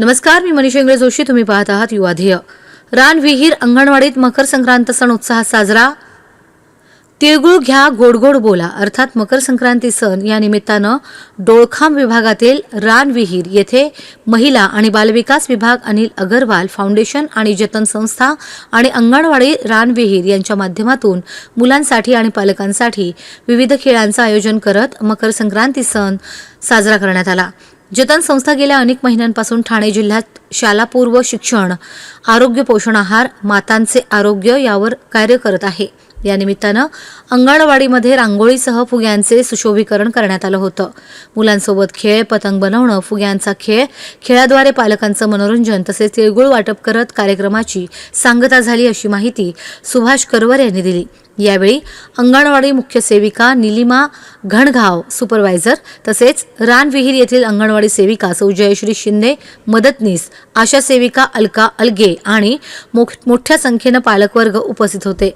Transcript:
नमस्कार मी मनीष इंगळे जोशी. तुम्ही पाहत आहात युवाध्येय रान विहीर अंगणवाडीत मकर संक्रांत सण उत्साहात साजरा. तिळगुळ घ्या गोड गोड बोला. अर्थात मकर संक्रांती सण या निमित्तानं डोळखाम विभागातील रान विहीर येथे महिला आणि बालविकास विभाग अनिल अगरवाल फाउंडेशन आणि जतन संस्था आणि अंगणवाडी रान विहीर यांच्या माध्यमातून मुलांसाठी आणि पालकांसाठी विविध खेळांचं आयोजन करत मकर संक्रांती सण साजरा करण्यात आला. जतन संस्था गेल्या अनेक महिन्यांपासून ठाणे जिल्ह्यात शालापूर्व शिक्षण आरोग्य पोषण आहार मातांचे आरोग्य यावर कार्य करत आहे. या निमित्तानं अंगणवाडीमध्ये रांगोळीसह फुग्यांचे सुशोभीकरण करण्यात आलं होतं. मुलांसोबत खेळ पतंग बनवणं फुग्यांचा खेळ खेळाद्वारे पालकांचं मनोरंजन तसेच तिळगुळ वाटप करत कार्यक्रमाची सांगता झाली अशी माहिती सुभाष करवर यांनी दिली. यावेळी अंगणवाडी मुख्य सेविका निलिमा घणघाव सुपरवायझर तसेच रानविहीर येथील अंगणवाडी सेविका सौ जयश्री शिंदे मदतनीस आशा सेविका अलका अलगे आणि मोठ्या संख्येनं पालकवर्ग उपस्थित होते.